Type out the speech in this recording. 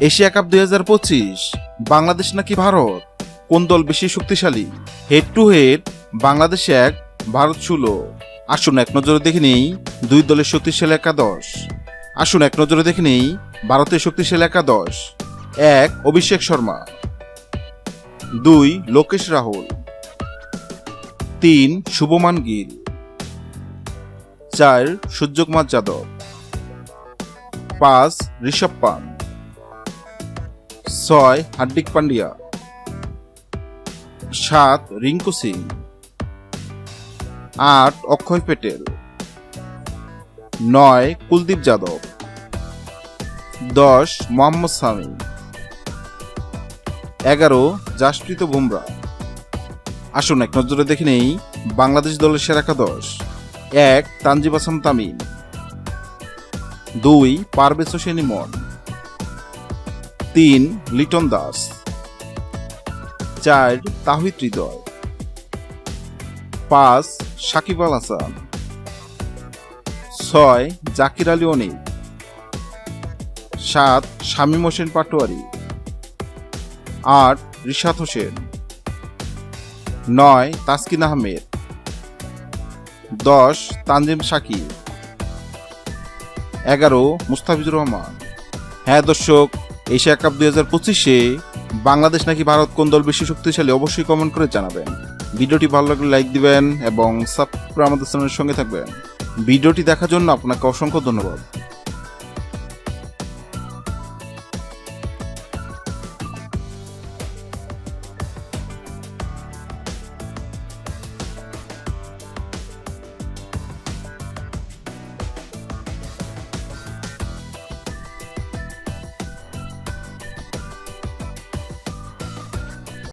Asia cup দুই হাজার পঁচিশ, বাংলাদেশ নাকি ভারত? কোন দল বেশি শক্তিশালী? হেড টু হেড বাংলাদেশ এক, ভারত ষোলো। আসুন এক নজরে দেখে নেই দুই দলের শক্তিশালী একাদশ। আসুন এক নজরে দেখে নেই ভারতের শক্তিশালী একাদশ। এক, অভিষেক শর্মা। দুই, লোকেশ রাহুল। তিন, শুভমান গিল। চার, সূর্যকুমার যাদব। পাঁচ, ঋষভ পান ছয়, হার্দিক পান্ডিয়া সাত, রিঙ্কু সিং। আট, অক্ষয় পেটেল। নয়, কুলদীপ যাদব। দশ, মোহাম্মদ সামি এগারো, জাসপ্রীত বুমরা। আসুন এক নজরে দেখে নেই বাংলাদেশ দলের সেরা একাদশ। এক, তানজিব হাসান তামিম। দুই, পারভেজ হোসেন ইমন। তিন, লিটন দাস। চার, তাহিদ হৃদয়। পাঁচ, সাকিব আল হাসান। ছয়, জাকির আলী অনিক সাত, শামীম হোসেন পাটোয়ারি। আট, রিশাদ হোসেন। নয়, তাসকিন আহমেদ। দশ, তানজিম সাকিব। এগারো, মুস্তাফিজুর রহমান। হ্যাঁ দর্শক এশিয়া কাপ দুই হাজার পঁচিশে বাংলাদেশ নাকি ভারত কোন দল বেশি শক্তিশালী অবশ্যই কমেন্ট করে জানাবেন। ভিডিওটি ভালো লাগলে লাইক দিবেন এবং সাবস্ক্রাইব আমাদের চ্যানেলের সঙ্গে থাকবেন। ভিডিওটি দেখার জন্য আপনাকে অসংখ্য ধন্যবাদ।